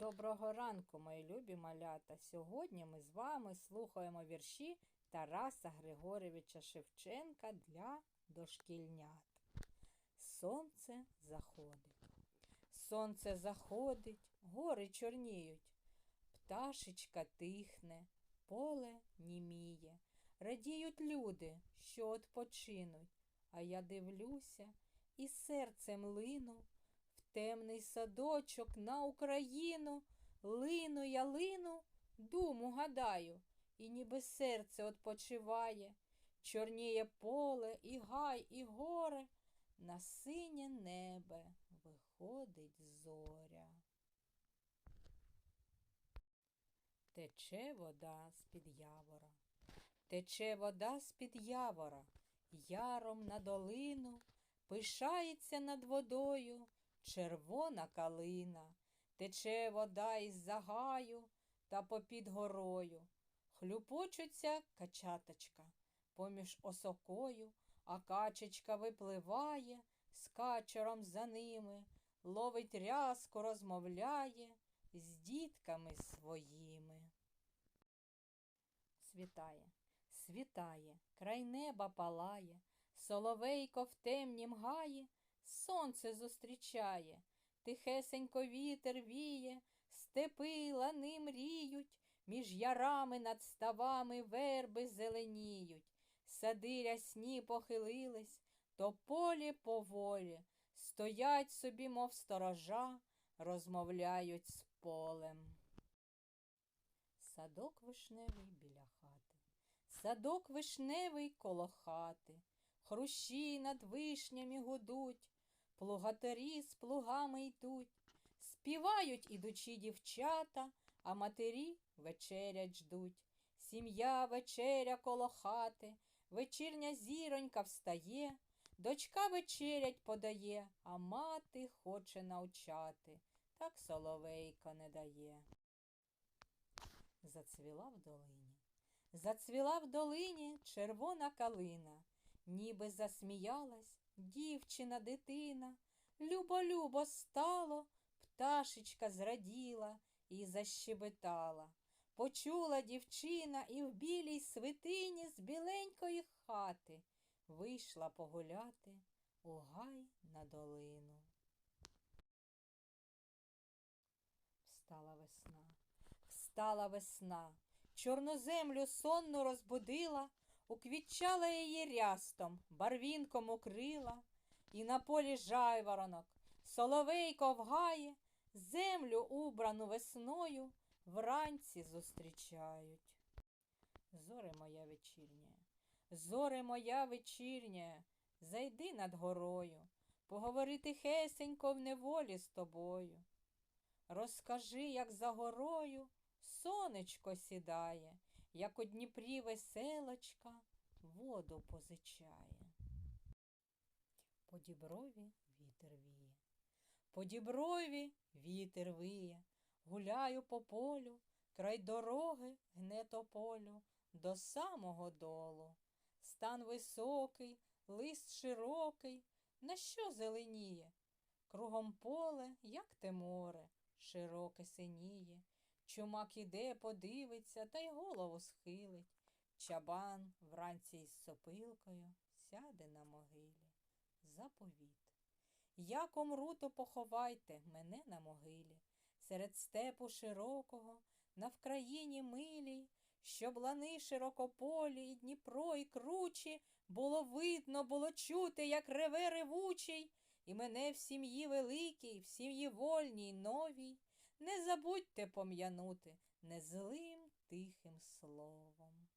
Доброго ранку, мої любі малята. Сьогодні ми з вами слухаємо вірші Тараса Григоровича Шевченка для дошкільнят. Сонце заходить. Сонце заходить, гори чорніють, пташечка тихне, поле німіє. Радіють люди, що odpoчинуть, а я дивлюся і серцем лину темний садочок на Україну. Лину я лину, думу гадаю, і ніби серце odpoчиває. Чорніє поле, і гай, і горе, на синє небе виходить зоря. Тече вода з-під явора, тече вода з-під явора, яром на долину, пишається над водою червона калина, тече вода із загаю та попід горою. Хлюпочуться качаточка поміж осокою, а качечка випливає з качером за ними, ловить рязку, розмовляє з дітками своїми. Світає, світає, край неба палає, соловейко в темнім гаї, сонце зустрічає, тихесенько вітер віє, степи лани мріють, між ярами над ставами верби зеленіють, сади рясні похилились, то полі поволі, стоять собі, мов сторожа, розмовляють з полем. Садок вишневий біля хати, садок вишневий коло хати, хрущі над вишнями гудуть, плугатарі з плугами йдуть, співають ідучі дівчата, а матері вечерять ждуть. Сім'я вечеря коло хати, вечірня зіронька встає, дочка вечерять подає, а мати хоче навчати, так соловейко не дає. Зацвіла в долині. Зацвіла в долині червона калина, ніби засміялась дівчина дитина. Любо-любо стало, пташечка зраділа і защебетала. Почула дівчина і в білій свитині з біленької хати вийшла погуляти у гай на долину. Встала весна, встала весна, чорну землю сонну розбудила, уквітчала її рястом, барвінком укрила, і на полі жайворонок, соловейко в гаї, землю убрану весною вранці зустрічають. Зоре моя вечірня, зоре моя вечірня, зайди над горою, поговори тихесенько в неволі з тобою. Розкажи, як за горою сонечко сідає, як у Дніпрі веселочка воду позичає. По діброві вітер віє, по діброві вітер виє, гуляю по полю, край дороги гне тополю до самого долу. Стан високий, лист широкий, на що зеленіє? Кругом поле, як те море, широке синіє. Чумак іде, подивиться та й голову схилить. Чабан вранці із сопилкою сяде на могилі. Заповіт. Як умру, то поховайте мене на могилі, серед степу широкого, на вкраїні милій, щоб лани широкополі, і Дніпро, і кручі, було видно, було чути, як реве ревучий, і мене в сім'ї великій, в сім'ї вольній, новій. Не забудьте пом'янути незлим тихим словом.